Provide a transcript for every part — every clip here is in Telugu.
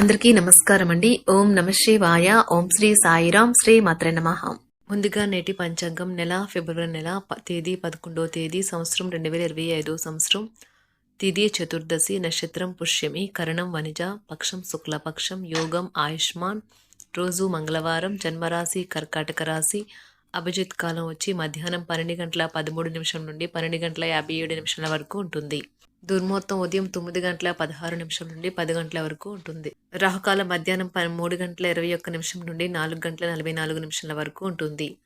అందరికీ నమస్కారం అండి. ఓం నమ శివాయ. ఓం శ్రీ సాయిరాం శ్రీ మాత్రే నమః. ముందుగా నేటి పంచాంగం నెల ఫిబ్రవరి నెల తేదీ పదకొండో తేదీ సంవత్సరం రెండు వేల ఇరవై ఐదో సంవత్సరం. తిథి చతుర్దశి నక్షత్రం పుష్యమి కరణం వనిజ పక్షం శుక్లపక్షం యోగం ఆయుష్మాన్. రోజు మంగళవారం జన్మరాశి కర్కాటక రాశి. అభిజిత్ కాలం వచ్చి మధ్యాహ్నం పన్నెండు గంటల పదమూడు నిమిషం నుండి పన్నెండు గంటల యాభై ఏడు నిమిషాల వరకు ఉంటుంది. దుర్ముహూర్తం ఉదయం తొమ్మిది గంటల పదహారు నిమిషం నుండి పది గంటల వరకు ఉంటుంది. రాహుకాల మధ్యాహ్నం ప- మూడు గంటల ఇరవై ఒక్క నిమిషం నుండి నాలుగు గంటల నలభై నాలుగు నిమిషాల వరకు ఉంటుంది.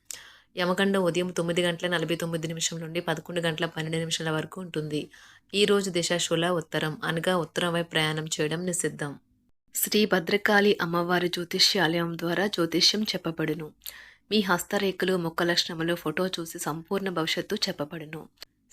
యమగండం ఉదయం తొమ్మిది గంటల నలభై తొమ్మిది నిమిషం నుండి పదకొండు గంటల పన్నెండు నిమిషాల వరకు ఉంటుంది. ఈ రోజు దిశ ఉత్తరం. అనగా ఉత్తరం వైపు ప్రయాణం చేయడం నిషిద్ధం. శ్రీ భద్రకాళి అమ్మవారి జ్యోతిష్యాలయం ద్వారా జ్యోతిష్యం చెప్పబడును. మీ హస్తరేఖలు ముఖ లక్షణములు ఫోటో చూసి సంపూర్ణ భవిష్యత్తు చెప్పబడును.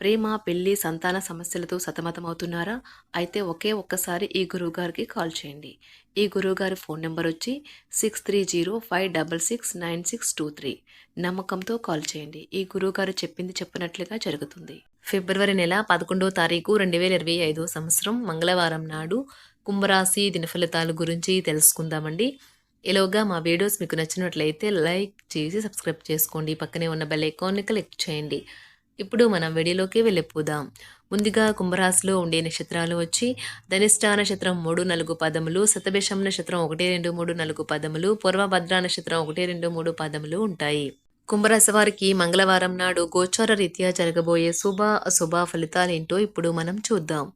ప్రేమ పెళ్ళి సంతాన సమస్యలతో సతమతమవుతున్నారా? అయితే ఒకే ఒక్కసారి ఈ గురువుగారికి కాల్ చేయండి. ఈ గురువుగారి ఫోన్ నెంబర్ వచ్చి six three zero five double six nine six two three నమ్మకంతో కాల్ చేయండి. ఈ గురువుగారు చెప్పింది చెప్పినట్లుగా జరుగుతుంది. ఫిబ్రవరి నెల పదకొండో తారీఖు రెండు వేల ఇరవై ఐదో సంవత్సరం మంగళవారం నాడు కుంభరాశి దినఫలితాల గురించి తెలుసుకుందామండి. ఇలోగా మా వీడియోస్ మీకు నచ్చినట్లయితే లైక్ చేసి సబ్స్క్రైబ్ చేసుకోండి. పక్కనే ఉన్న బెల్ ఐకాన్ని క్లిక్ చేయండి. ఇప్పుడు మనం వీడియోలోకి వెళ్ళిపోదాం. ముందుగా కుంభరాశిలో ఉండే నక్షత్రాలు వచ్చి ధనిష్టా నక్షత్రం మూడు నాలుగు పదములు శతభిషం నక్షత్రం ఒకటి రెండు మూడు నాలుగు పదములు పూర్వభద్ర నక్షత్రం ఒకటి రెండు మూడు పదములు ఉంటాయి. కుంభరాశి వారికి మంగళవారం నాడు గోచార రీత్యా జరగబోయే శుభ అశుభ ఫలితాలేంటో ఇప్పుడు మనం చూద్దాం.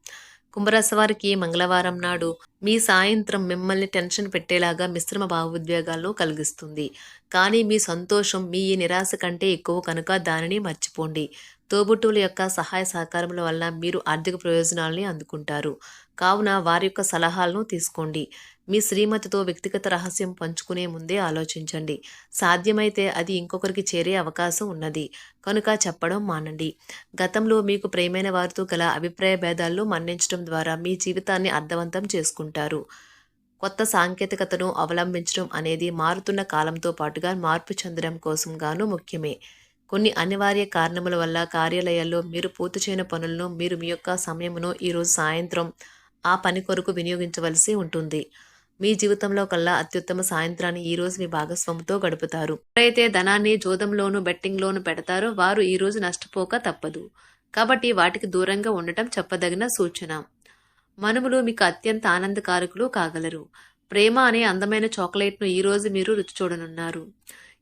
కుంభరాశి వారికి మంగళవారం నాడు మీ సాయంత్రం మిమ్మల్ని టెన్షన్ పెట్టేలాగా మిశ్రమ భావోద్వేగాలను కలిగిస్తుంది. కానీ మీ సంతోషం మీ ఈ నిరాశ కంటే ఎక్కువ కనుక దానిని మర్చిపోండి. తోబుట్టువుల యొక్క సహాయ సహకారముల వల్ల మీరు ఆర్థిక ప్రయోజనాలని అందుకుంటారు. కావున వారి యొక్క సలహాలను తీసుకోండి. మీ శ్రీమతితో వ్యక్తిగత రహస్యం పంచుకునే ముందే ఆలోచించండి. సాధ్యమైతే అది ఇంకొకరికి చేరే అవకాశం ఉన్నది. కనుక చెప్పడం మానండి. గతంలో మీకు ప్రేమైన వారితో గల అభిప్రాయ భేదాలను మన్నించడం ద్వారా మీ జీవితాన్ని అర్థవంతం చేసుకుంటారు. కొత్త సాంకేతికతను అవలంబించడం అనేది మారుతున్న కాలంతో పాటుగా మార్పు చెందడం కోసం గాను ముఖ్యమే. కొన్ని అనివార్య కారణముల వల్ల కార్యాలయాల్లో మీరు పూర్తి చేయని పనులను మీరు మీ యొక్క సమయమును ఈరోజు సాయంత్రం ఆ పని కొరకు వినియోగించవలసి ఉంటుంది. మీ జీవితంలో కల్లా అత్యుత్తమ సాయంత్రాన్ని ఈ రోజు మీ భాగస్వామితో గడుపుతారు. ఎవరైతే ధనాన్ని జోదంలోను బెట్టింగ్లోను పెడతారో వారు ఈ రోజు నష్టపోక తప్పదు. కాబట్టి వాటికి దూరంగా ఉండటం చెప్పదగిన సూచన. మనుములు మీకు అత్యంత ఆనందకారకులు కాగలరు. ప్రేమ అనే అందమైన చాక్లెట్ను ఈ రోజు మీరు రుచి చూడనున్నారు.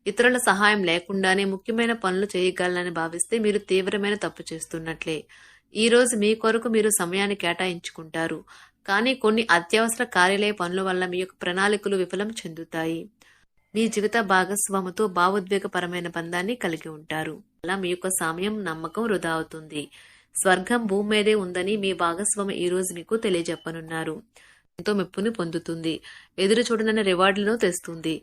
ఇతరుల సహాయం లేకుండానే ముఖ్యమైన పనులు చేయగలనని భావిస్తే మీరు తీవ్రమైన తప్పు చేస్తున్నట్లే. ఈ రోజు మీ కొరకు మీరు సమయాన్ని కేటాయించుకుంటారు. కానీ కొన్ని అత్యవసర కార్యాలయ పనుల వల్ల మీ యొక్క ప్రణాళికలు విఫలం చెందుతాయి. మీ జీవిత భాగస్వామితో భావోద్వేగపరమైన బంధాన్ని కలిగి ఉంటారు. అలా మీ యొక్క సమయం నమ్మకం వృధా అవుతుంది. స్వర్గం భూమి మీదే ఉందని మీ భాగస్వామి ఈ రోజు మీకు తెలియజెప్పనున్నారు. ఎంతో మెప్పుని పొందుతుంది. ఎదురు చూడనన్న రివార్డులను తెస్తుంది.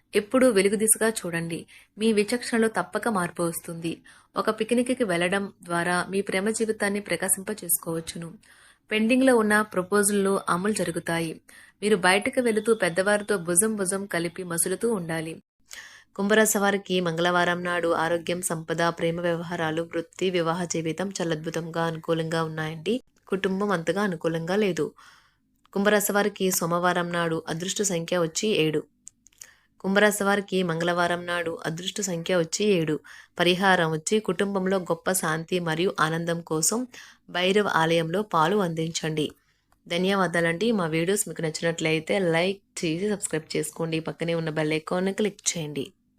ఎప్పుడూ వెలుగు దిశగా చూడండి. మీ విచక్షణలో తప్పక మార్పు వస్తుంది. ఒక పిక్నిక్కి వెళ్ళడం ద్వారా మీ ప్రేమ జీవితాన్ని ప్రకాశింప చేసుకోవచ్చును పెండింగ్లో ఉన్న ప్రపోజల్లు అమలు జరుగుతాయి. మీరు బయటకు వెళుతూ పెద్దవారితో భుజం భుజం కలిపి మసులుతూ ఉండాలి. కుంభరాశి వారికి మంగళవారం నాడు ఆరోగ్యం సంపద ప్రేమ వ్యవహారాలు వృత్తి వివాహ జీవితం చాలా అద్భుతంగా అనుకూలంగా ఉన్నాయండి. కుటుంబం అంతగా అనుకూలంగా లేదు. కుంభరాశి వారికి సోమవారం నాడు అదృష్ట సంఖ్య వచ్చి ఏడు. కుంభరాశి వారికి మంగళవారం నాడు అదృష్ట సంఖ్య వచ్చి ఏడు. పరిహారం వచ్చి కుటుంబంలో గొప్ప శాంతి మరియు ఆనందం కోసం భైరవ్ ఆలయంలో పాలు అందించండి. ధన్యవాదాలండి. మా వీడియోస్ మీకు నచ్చినట్లయితే లైక్ చేసి సబ్స్క్రైబ్ చేసుకోండి. పక్కనే ఉన్న బెల్ ఐకాన్ క్లిక్ చేయండి.